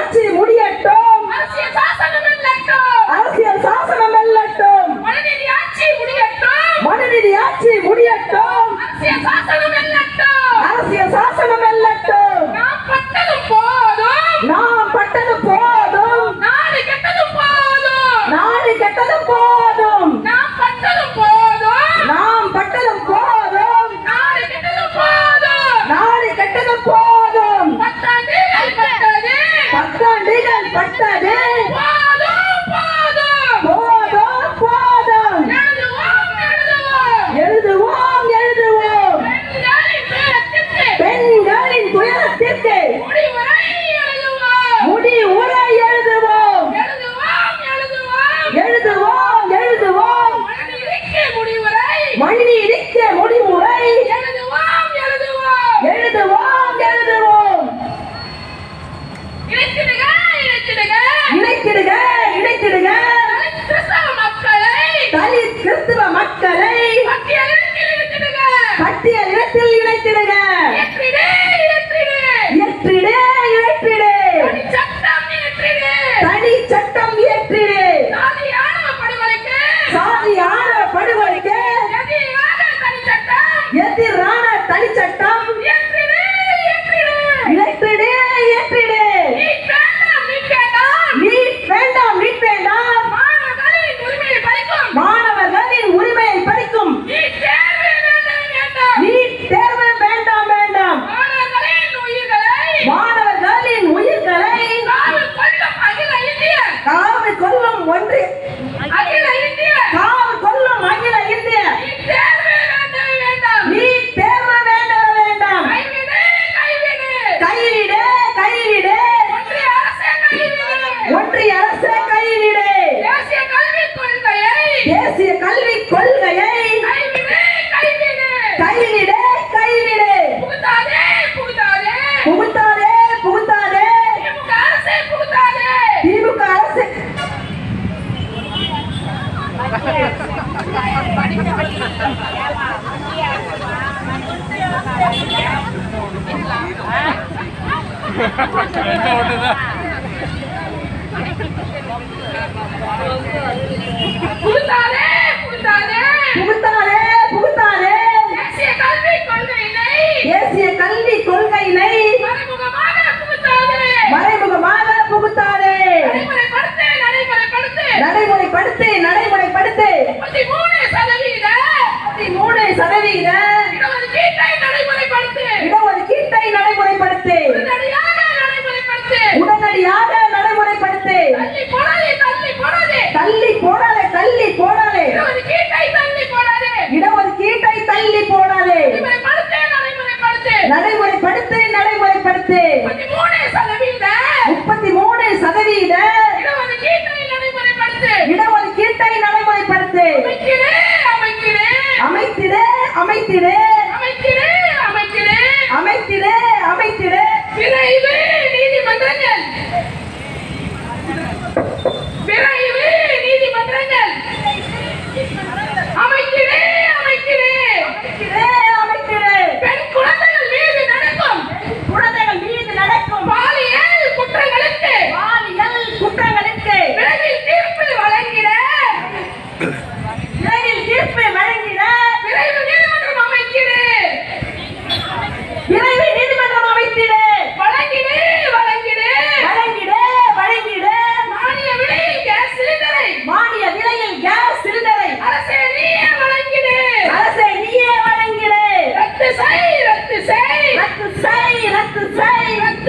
ஆட்சி முடியட்டும். அரசியல் சாசனம் வெல்லட்டும் அரசியல் சாசனம் மனநிதி ஆட்சி முடியட்டும். மனநிதி ஆட்சி முடியட்டும். அரசியல் சாசனம் தான தனிச்சட்டம். புகுத்தாரே புகுத்தாரே கல்வி கொள்கையினை தேசிய கல்வி புகுத்தாரே மறைமுகமாக புகுத்தாரே நடைமுறைப்படுத்து நடைமுறைப்படுத்து. நடைமுறைப்படுத்து நடைமுறை சதவீத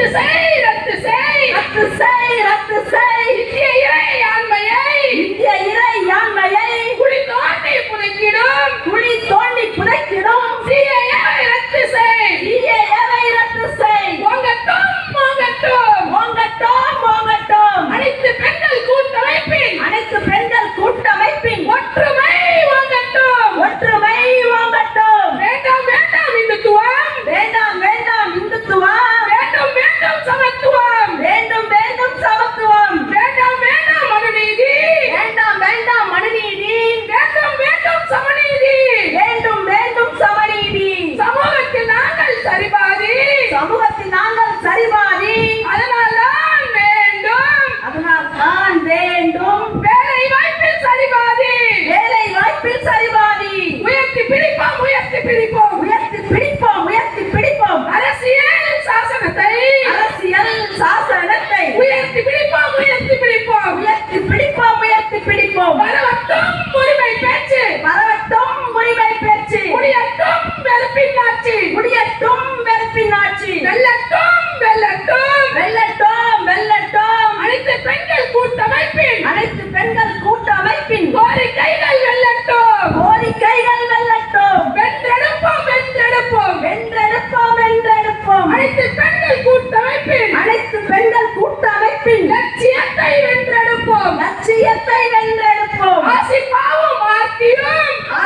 the same, at the same. at the same.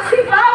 cidade.